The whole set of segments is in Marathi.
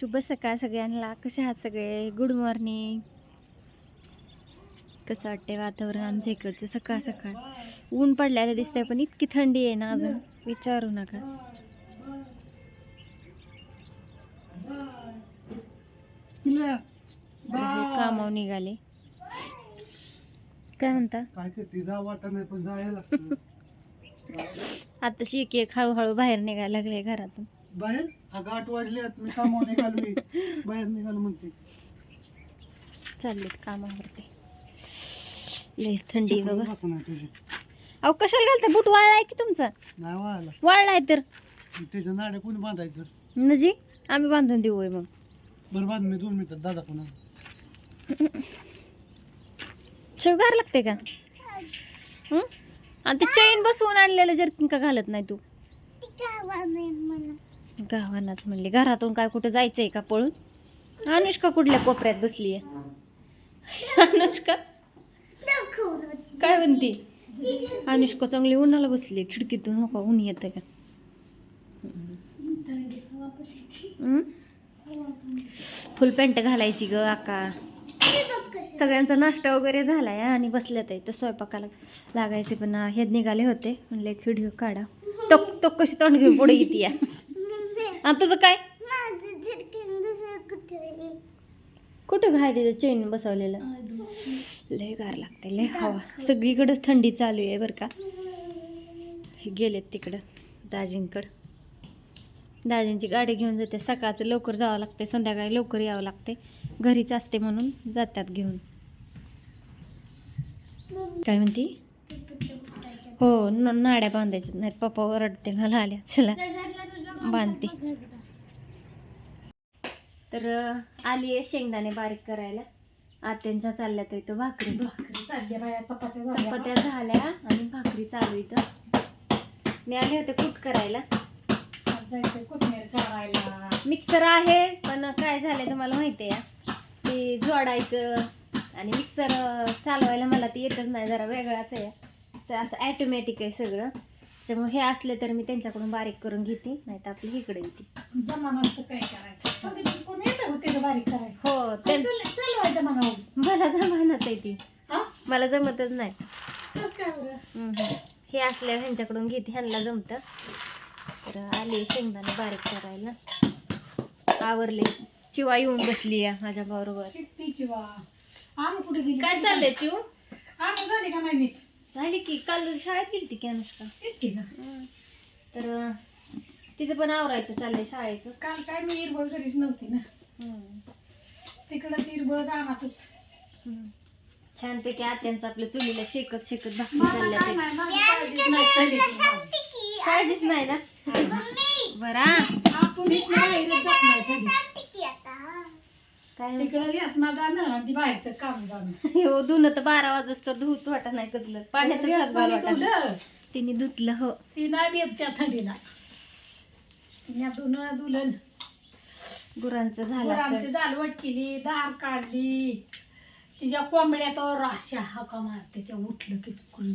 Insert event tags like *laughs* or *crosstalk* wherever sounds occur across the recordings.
शुभ सकाळ सगळ्यांना. कसे आहात सगळे? गुड मॉर्निंग कसं वाटते वातावरण आमच्या इकडचं? सकाळ सकाळ. ऊन पडलेलं दिसतंय पण इतकी थंडी आहे ना अजून. विचारू नका. कामावर निघाले. काय म्हणता? *laughs* आताची एक एक हळूहळू बाहेर निघायला लागले घरातून. बाहेर? अगं आठ वाजल्यात मी कामावर निघालोय. बाहेर निघालो म्हणते. चाललेत कामावरती. लईच थंडी आहे चपलच बाबा बसा नाही तुझी. अहो कशाला घालता? बूट वाळलाय की तुमचा? नाही व्हायला वाळलाय तर. त्याचं नाडे कोणी बांधायचं? म्हणजे? आम्ही बांधून देऊ होय मग. बरं बांध मी दोन मिनिटात दादा कोणा शिवगार लागते का? हं? आणि ते चैन बसवून आणलेलं जर का घालत नाही तू. गावानाच म्हणले घरातून काय कुठं जायचं आहे का पळून? अनुष्का कुठल्या कोपऱ्यात बसली आहे *laughs* अनुष्का? काय म्हणती? अनुष्का चांगली उन्हाला बसली खिडकीतून हो का ऊन येतं का? फुल पॅन्ट घालायची ग आका. सगळ्यांचा नाश्ता वगैरे झालाय आणि बसल्यात आहे तर स्वयंपाकाला लागायचे पण हे निघाले होते. म्हणले खिडकी काढा. तो तो कशी तोंड घेऊन पुढे येते या आणि तुझं काय? कुठं घाय तिथं चैन बसवलेलं? लय गार लागते लय हवा. सगळीकडे थंडी चालू आहे बरं का. हे गेलेत तिकडं दाजींकडं. दाजींची गाडी घेऊन जाते. सकाळचं लवकर जावं लागते संध्याकाळी लवकर यावं लागते घरीच असते म्हणून जातात घेऊन. काय म्हणती? हो न- नाड्या बांधायच्या नाहीत. पप्पा ओरडते मला आल्या चला. बांधते. तर आली आहे शेंगदाणे बारीक करायला. आत्यांच्या चालल्या तर इथं भाकरी. चपात्या झाल्या. आणि भाकरी चालू इथं. मी आले होते कूट करायला. मिक्सर आहे पण काय झालं तुम्हाला माहिती आहे ते जोडायचं आणि मिक्सर चालवायला मला ते येतच नाही जरा वेगळाच आहे. असं ॲटोमॅटिक आहे सगळं. त्याच्यामुळे हे असले तर मी त्यांच्याकडून बारीक करून घेते नाही तर आपली इकडे येते. हो ते मला जमत आहे ती. मला जमतच नाही. हम्म. हे असल्या ह्यांच्याकडून घेते ह्यांना जमतं. तर आले शेंगदाणे बारीक करायला. आवरले. चिवा येऊन बसली आहे माझ्या बरोबर. काय चाललंय चिव झाली की काल शाळेत गेली ती की अनुष्का हम्म. तर तिचं पण आवरायचं चाललंय शाळेचं काल काय मी इरबळ घरीच नव्हती ना हम्म. तिकडंच इरबळ रानातच हम्म. छानपैकी आत्यांचं आपलं चुलीला शेकत शेकत भाकरी मला काय. नाही, माझी काळजीच नाही. काळजीच नाही ना बरा आपण इथनं बाहेरच जात नाही कधी. काय तिकडं व्यसना जाणं आणि ती बाहेरचं काम जाणं. *laughs* हो धुणं तर बारा वाजता तर धुवच वाटत नाही कधलं पाण्यात व्यसनाने धुलं, तिने धुतलं हो. ती नाही बी त्या थंडीला. या धुणं धुलन. गुरांचं झालं आमची असेल. जालवट केली दार काढली. तिच्या कोंबड्या तर अशा हाका मारते त्या उठलं की चुकून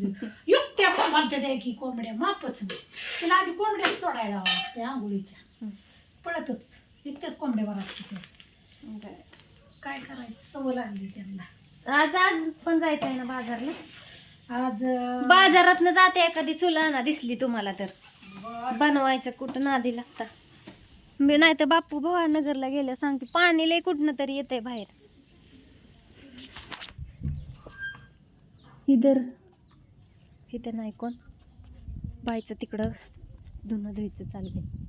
युक्त्या पण मारते त्या की कोंबड्या मापच नाही. तिला आधी कोंबड्या सोडायला हवा त्या आंघोळीच्या. हं. पळतच. इतक्याच कोंबड्या बरं. काय करायचं? सवय लागली त्यांना. आज आज पण जायचं आहे ना बाजारला? आज अं, बाजारात जाते एखादी चुला ना दिसली तुम्हाला तर. बनवायचं कुठं नादी लागता. मी नाही तर बापू भवानगरला गेल्या सांगते पाणी लय कुठनं तरी येतंय बाहेर. इधर. इथं नाही कोण. बायचं तिकडं धुणं धुयचं चाललंय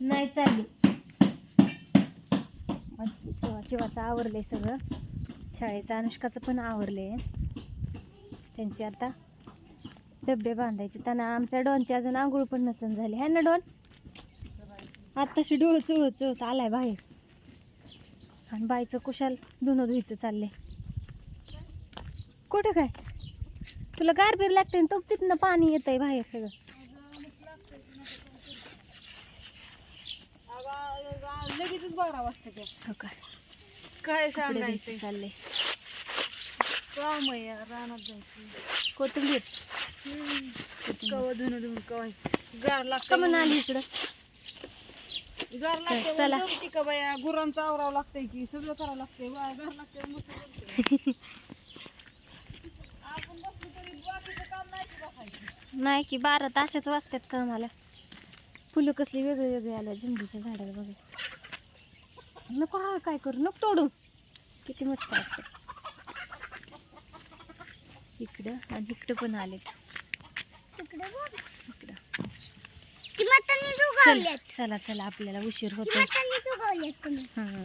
नाही चालली. चिवा आवरलं आवरलंय सगळं शाळेचं अनुष्काचं पण आवरले त्यांची आता डबे बांधायचे. त्यांना आमच्या डॉनची अजून आंघोळ पण नसन झाली. है ना डॉन? आत्ताशी डोळ चुळत चुळत आलाय बाहेर. आणि बाईचं कुशाल धुणं धुईचं चाललंय. कुठं काय? तुला गारबीर लागते तो तिथनं पाणी येत आहे बाहेर सगळं. लगेचच बारा वाजता त्या हो का? काय धुयचं चाललंय काम आहे यार, रानात जायचं. कोथिंबीर. कवा धुणं धुवून कवा गार लागतं का म्हणून. आली इकडं. गार लागते चला. जमती का बाया गुरांचं आवरावं लागतंय की सगळं करावं लागतंय. बाया गार लागतंय मस्त जमतंय. *laughs* आपण बसलो तरी बाकीचं काम नाही की बसायचं. नाही की बारा तासच वाजतात का आम्हाला फुलं कसली वेगळी वेगळी आल्या झेंडूच्या झाडाला बघा. नको हा काय करू नको तोडू. किती मस्त वाटतं. इकडं आणि इकडं पण आलेत. इकडं चल, चला चला आपल्याला उशीर होतो हं.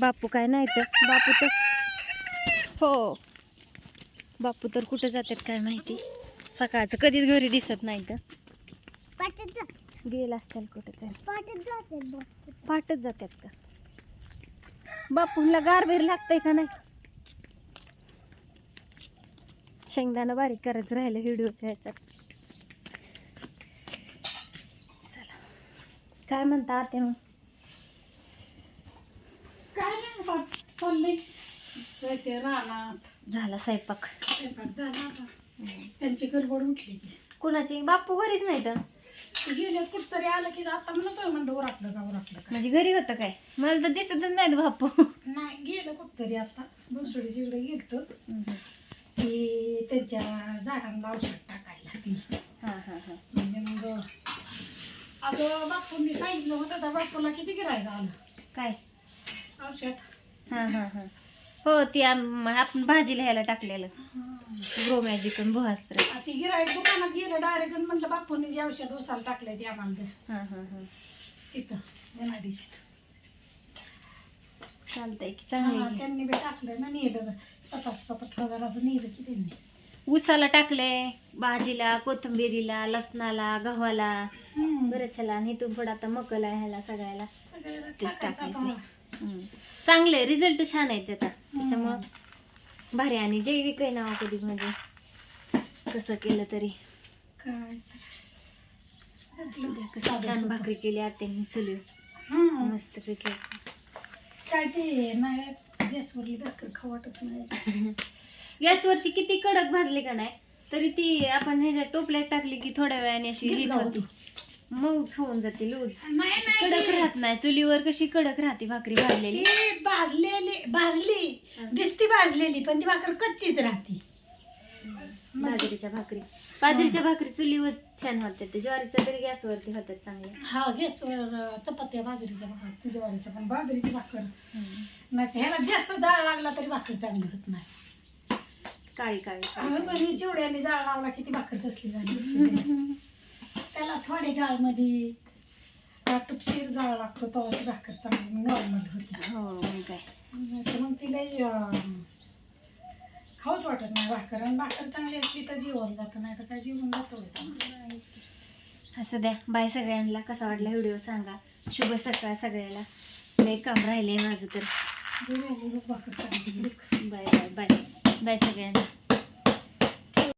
बापू काय नाही तर बापू तर हो. बापू तर कुठं जातात काय माहिती? सकाळचं. कधीच घरी दिसत नाही तर. गेला असतील कुठं पाटच जातात का? बापूला गारबीर लागतंय का नाही? शेंगदाणा बारीक करायचं राहिलं व्हिडिओच्या ह्याच्यात. चला. काय म्हणता आते मग? काय नाही चाललंय. रानात. झाला स्वयंपाक. स्वयंपाक झाला त्यांची गडबड उठली की. कुणाची? बापू घरीच नाही तर. ते गेले कुठतरी आलं की आता म्हणतोय म्हणलं उरकलं का उरकलं का? म्हणजे घरी होतं काय? मला तर दिसतच नाहीत बापू नाही गेलं कुठतरी आता. बसवडीच्या इकडे गेलतो. की त्यांच्या झाडांना औषध टाकायला ती हां हां हां. म्हणजे मग अगं बापूंनी सांगितलं होतं बापूला किती गिरायचं आलं? काय? औषध. हां हां हां. हो ती आम- आपण भाजीला ह्याला टाकलेलं. ग्रो मॅजिक आणि भुहास्त्र. ती गिरायक दुकानात गेलं डायरेक्ट म्हटलं बापूंनी जे औषध उसाला टाकलंय ते आम्हाला दे. हां हां हां. तिथं जनादेशीत चालतंय की हा, चांगलं आहे. त्यांनी बी टाकलं ना नेलं. सपाट सपाट वगैरे असं नेलं की त्यांनी. ऊसाला टाकले भाजीला कोथिंबिरीला लसणाला गव्हाला. बरेचला आणि इथून पुढं आता मकला ह्याला सगळ्याला तेच टाकायचं. चांगले रिझल्ट छान आहेत त्याचा. त्याच्यामुळं भारी. आणि जैविक आहे ना कधी म्हणजे. कसं केलं तरी. कसं छान भाकरी केली आत्यांनी चुली. मस्त पैकी. काय ते नाही गॅसवरली भाकर खाऊ वाटत नाही. *laughs* गॅसवरती किती कडक भाजली का नाही तरी ती आपण ह्याच्या टोपल्यात टाकली की थोड्या वेळाने अशी होती. मऊ होऊन जाते लूज नाही कडक राहत नाही चुलीवर कशी कडक राहते भाकरी भाजलेली. ती भाजलेली भाजली. दिसती भाजलेली पण ती भाकर कच्चीच राहते. बाजरीच्या भाकरी. बाजरीच्या भाकरी चुलीवर छान होतात. ते ज्वारीच्या तरी गॅसवरती होतात चांगल्या हा गॅसवर चपात्या बाजरीच्या भाकर ज्वारीच्या पण बाजरीची भाकर. नाही ह्याला जास्त जाळ लागला तरी भाकर चांगली होत नाही. काळी काळी. ही चिवड्याने जाळ लावला की ती भाकर तसली झाली *laughs* त्याला थोडे जाळमध्ये टुपशीर जाळ लागतो ती भाकर चांगली नॉर्मल होती. हो मग काय. नाहीतर मग तिला अं, खाऊच वाटत नाही भाकर. आणि भाकर चांगली असली तर जीवन जातं नाही तर काय जीवन जातं असं द्या. बाय सगळ्यांना. कसा वाटला व्हिडिओ सांगा. शुभ सकाळ सगळ्याला. लय काम राहिले माझं तर. भाकर चांगली. Bye bye bye. बाय सगळ्यांना.